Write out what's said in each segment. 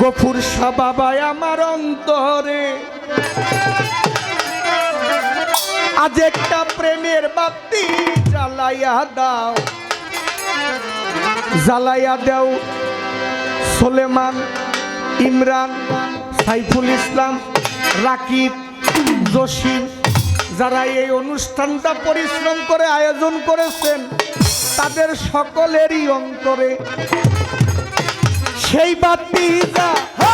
গফুর শাহ বাবা আমার অন্তরে। আজ একটা প্রেমের বাতি জ্বালাইয়া দাও। জ্বালাইয়া দাও সোলেমান, ইমরান, সাইফুল ইসলাম, রাকিব, জসিম, যারা এই অনুষ্ঠানটা পরিশ্রম করে আয়োজন করেছেন, তাদের সকলেরই অন্তরে সেই বাতি রে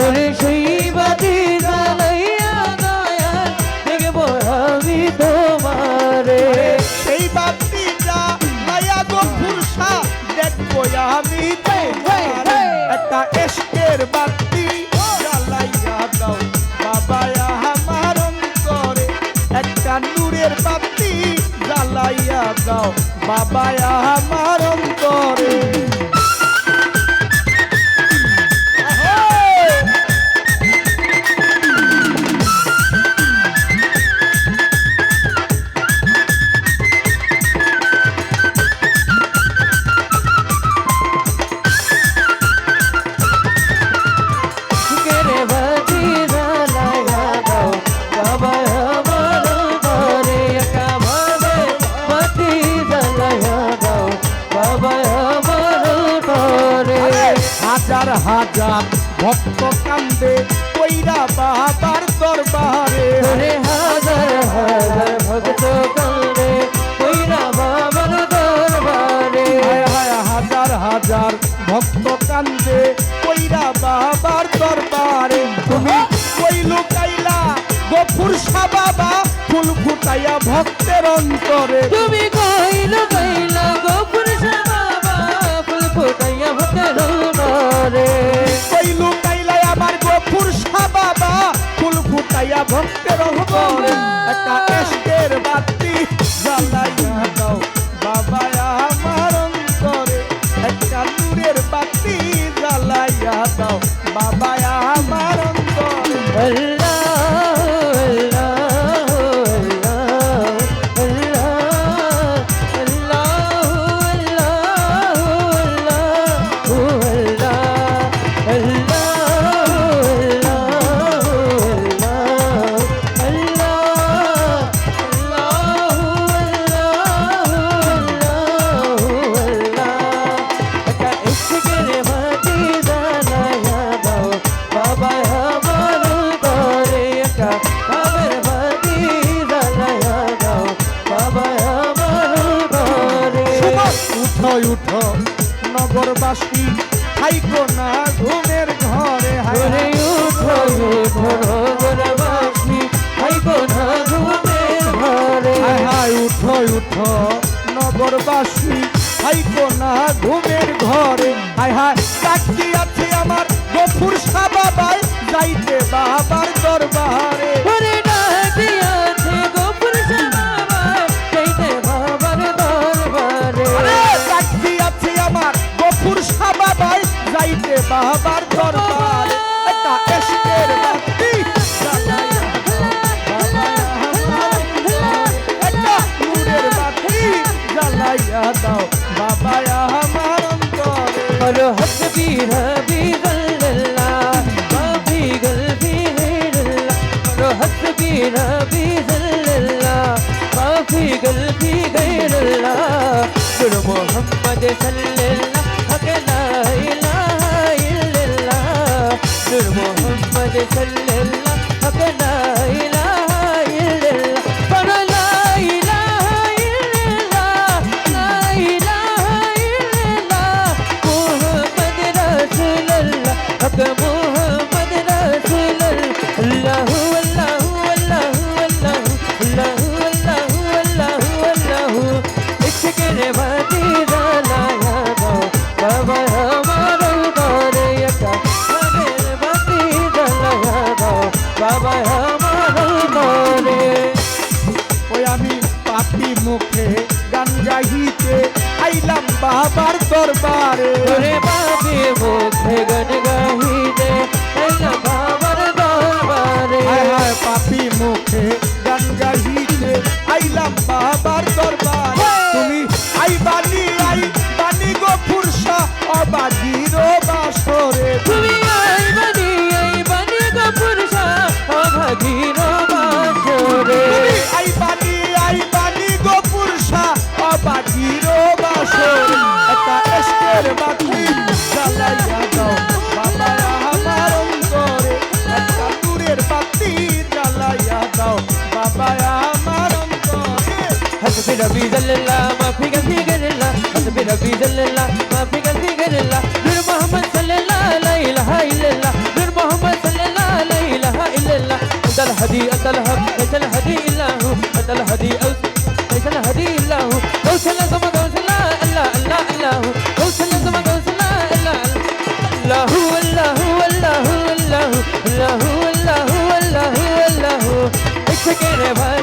ওরে সেই বাতি জ্বালাইয়া দয়া দেখব আমি তোমারে। সেই বাতি লাইয়া গফুর সাথ দেখব আমি একটা এসকের বাতি জ্বালাইয়া দাও। বাবা আমার অন্তরে একটা নূরের বাতি জ্বালাইয়া দাও। বাবা আমার অন্তরে হাজার হাজার ভক্ত কান্দে কইরা বাবার দরবারে। ওরে হাজার হাজার ভক্ত কান্দে কইরা বাবার দরবারে। হাজার হাজার ভক্ত কান্দে কইরা বাবার দরবারে। তুমি কই লুকাইলা গফুর শাহ বাবা ফুল ফুটাইয়া ভক্তের অন্তরে। তুমি কইলো কইলা ভক্তের অন্তরে একটা এসকের বাতি জ্বালাইয়া দাও। হাইকো না ঘুমের ঘরে হায় উঠো উঠো নগরবাসী আইগো না ঘুমের ঘরে। হায় উঠো উঠো নগরবাসী হাইকো না ঘুমের ঘরে। হায় হায় চাকরি বলো হকবীর হাবিবাল্লাহ বাবিগল বিহেল্লাহ বলো হকবীর হাবিবাল্লাহ বাবিগল বিহেল্লাহ বলো মোহাম্মদ সাল্লাল্লাহ হক লা ইলাহা ইল্লাল্লাহ বলো মোহাম্মদ সাল্লাল্লাহ মুখে গান গাইতে আইলাম বাবার দরবারে। বাপি মুখে গান গাহিতে আসল একটা এসকের বাতি জ্বালাইয়া দাও বাবা আমার অন্তরে একটা দূরের বাতি জ্বালাইয়া দাও বাবা আমার অন্তরে হাসবি রবি জল্লা মাফি গন্ধি গল্লা হাসবি রবি জল্লা মাফি গন্ধি গল্লা নূর মোহাম্মদ সাল্লাল্লাহু আলাইহি ইলাহা ইল্লাল্লাহ নূর মোহাম্মদ সাল্লাল্লাহু আলাইহি ইলাহা ইল্লাল্লাহ আতাল হাদি আতাল হক আতাল হাদি ইল্লাহু আতাল হাদি থেকে রে ভাই?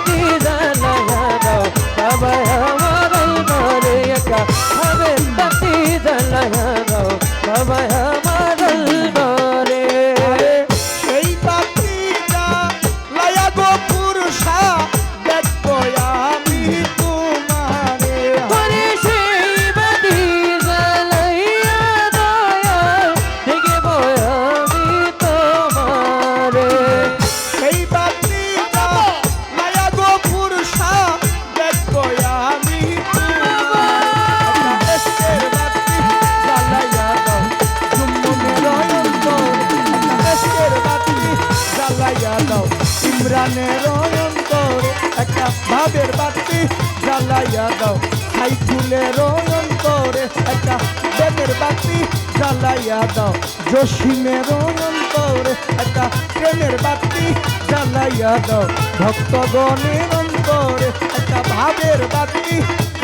ইমরানের অন্তর একটা ভাবের বাতি জ্বালাইয়া দাও। সাইফুলের অন্তরে একটা প্রেমের বাতি জ্বালাইয়া দাও। জসিমের অন্তরে একটা প্রেমের বাতি জ্বালাইয়া দাও। ভক্তগণের অন্তরে একটা ভাবের বাতি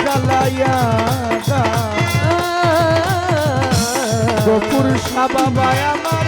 জ্বালাইয়া দাও। গপুর সাবাবায় আমার